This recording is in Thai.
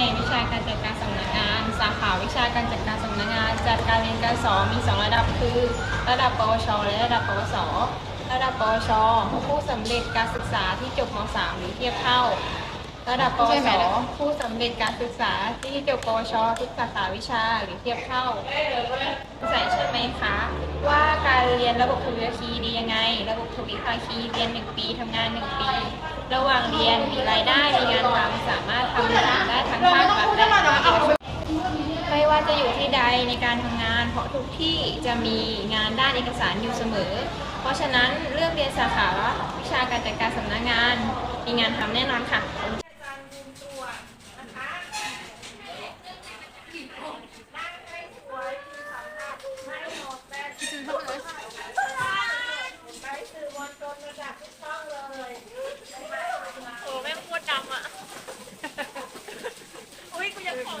นกวิชาการจัดการสำนักงาน สาขาวิชาการจัดการสำนักงาน จัดการเรียนการสอนมีสองระดับคือ ระดับปวช และระดับปวส ระดับปวช ผู้สำเร็จการศึกษาที่จบม .3 หรือเทียบเท่า ระดับปวส ผู้สำเร็จการศึกษาที่จบปวช ทุกสาขาวิชาหรือเทียบเท่าใส่ใช่ไหมคะ ว่าการเรียนระบบทวิภาคีดียังไง ระบบทวิภาคีเรียน 1 ปีทำงาน 1 ปี ระหว่างเรียนมีรายได้มีงานทำสามารถทำได้ จะอยู่ที่ใดในการทำงาน เพราะทุกที่จะมีงานด้านเอกสารอยู่เสมอ เพราะฉะนั้นเลือกเรียนสาขาวิชาการจัดการสำนักงาน มีงานทำแน่นอนค่ะโอ้แม่โคตรดำอะ อุ้ยกูยังของ